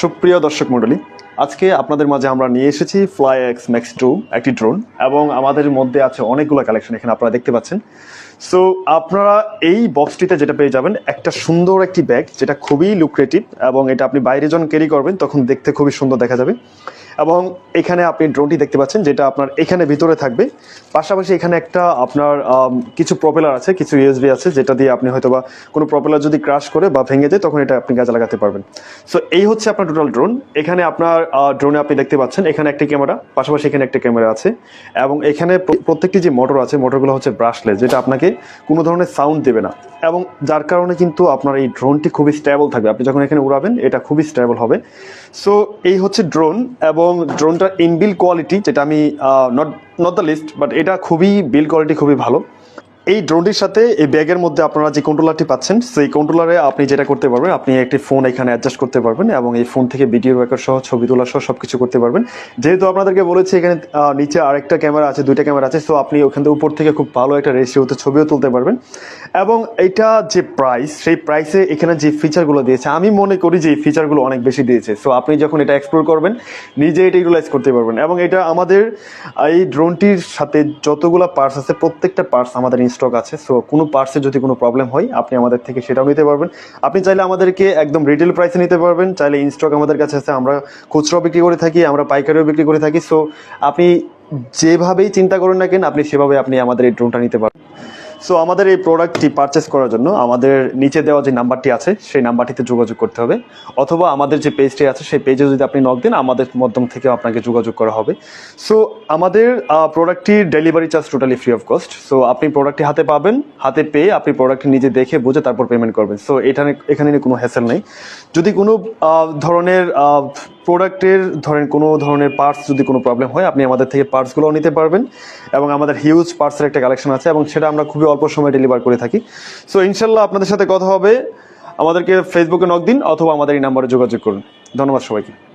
সুপ্রিয় দর্শক মণ্ডলী, আজকে আপনাদের মাঝে আমরা নিয়ে এসেছি ফ্লাই এক্স ম্যাক্স টু একটি ড্রোন এবং আমাদের মধ্যে আছে অনেকগুলো কালেকশন এখানে আপনারা দেখতে পাচ্ছেন। সো আপনারা এই বক্সটিতে যেটা পেয়ে যাবেন, একটা সুন্দর একটি ব্যাগ যেটা খুবই লুক্রেটিভ এবং এটা আপনি বাইরে যখন ক্যারি করবেন, তখন দেখতে খুবই সুন্দর দেখা যাবে। এবং এখানে আপনি ড্রোনটি দেখতে পাচ্ছেন, যেটা আপনার এখানে ভিতরে থাকবে। পাশাপাশি এখানে একটা আপনার কিছু প্রপেলার আছে, কিছু ইউএসবি আছে, যেটা দিয়ে আপনি হয়তো বা কোনো প্রপেলার যদি ক্রাশ করে বা ভেঙে যায়, তখন এটা আপনি কাজে লাগাতে পারবেন। সো এই হচ্ছে আপনার টোটাল ড্রোন এখানে আপনার ড্রোনে আপনি দেখতে পাচ্ছেন, এখানে একটি ক্যামেরা পাশাপাশি এখানে একটা ক্যামেরা আছে। এবং এখানে প্রত্যেকটি যে মোটর আছে মোটরগুলো হচ্ছে ব্রাশলেস যেটা আপনাকে কোনো ধরনের সাউন্ড দেবে না। এবং যার কারণে কিন্তু আপনার এই ড্রোনটি খুবই স্টেবল থাকবে। আপনি যখন এখানে উড়াবেন, এটা খুবই স্টেবল হবে। সো এই হচ্ছে ড্রোন এবং ড্রোনটার ইনবিল কোয়ালিটি যেটা আমি not not the least but এটা খুবই বিল কোয়ালিটি খুবই ভালো। এই ড্রোনটির সাথে এই ব্যাগের মধ্যে আপনারা যে কন্ট্রোলারটি পাচ্ছেন, সেই কন্ট্রোলারে আপনি যেটা করতে পারবেন, আপনি একটি ফোন এখানে অ্যাডজাস্ট করতে পারবেন এবং এই ফোন থেকে ভিডিও রেকর্ড সহ, ছবি তোলা সহ সবকিছু করতে পারবেন। যেহেতু আপনাদেরকে বলেছি এখানে নিচে আরেকটা ক্যামেরা আছে, দুইটা ক্যামেরা আছে সো আপনি ওখান থেকে উপর থেকে খুব ভালো একটা রেশিওতে ছবিও তুলতে পারবেন। এবং এটা যে প্রাইস সেই প্রাইসে এখানে যে ফিচারগুলো দিয়েছে, আমি মনে করি যে এই ফিচারগুলো অনেক বেশি দিয়েছে। সো আপনি যখন এটা এক্সপ্লোর করবেন, নিজে এটা ইউটিলাইজ করতে পারবেন। এবং এটা আমাদের, এই ড্রোনটির সাথে যতগুলো পার্টস আছে, প্রত্যেকটা পার্টস আমাদের ইনস্টক আছে সো কোনো পার্টসে যদি কোনো প্রবলেম হয়, আপনি আমাদের থেকে সেটাও নিতে পারবেন। আপনি চাইলে আমাদেরকে একদম রিটেল প্রাইসে নিতে পারবেন, চাইলে ইনস্টক আমাদের কাছে আছে, আমরা খুচরাও বিক্রি করে থাকি, আমরা পাইকারিও বিক্রি করে থাকি সো আপনি যেভাবেই চিন্তা করেন না কেন, আপনি সেভাবে আপনি আমাদের এই ড্রোনটা নিতে পারবেন। সো আমাদের এই প্রোডাক্টটি পারচেস করার জন্য আমাদের নিচে দেওয়া যে নাম্বারটি আছে, সেই নাম্বারটিতে যোগাযোগ করতে হবে। অথবা আমাদের যে পেজটি আছে, সেই পেজে যদি আপনি নক দেন, আমাদের মাধ্যম থেকে আপনাকে যোগাযোগ করা হবে। সো আমাদের প্রোডাক্টটির delivery charge totally free of cost so আপনি প্রোডাক্টটি হাতে পাবেন, হাতে পেয়ে আপনি প্রোডাক্টটি নিজে দেখে বুঝে তারপর পেমেন্ট করবেন। সো এখানে এখানে কোনো হ্যাসেল নেই। যদি কোনো ধরনের প্রোডাক্টের ধরেন কোনো ধরনের পার্টস যদি কোনো প্রবলেম হয়, আপনি আমাদের থেকে পার্টসগুলোও নিতে পারবেন এবং আমাদের হিউজ পার্টসের একটা কালেকশন আছে এবং সেটা আমরা খুবই অল্প সময় ডেলিভার করে থাকি। সো ইনশাল্লাহ আপনাদের সাথে কথা হবে। আমাদেরকে ফেসবুকে নক দিন অথবা আমাদের এই নাম্বারে যোগাযোগ করুন। ধন্যবাদ সবাইকে।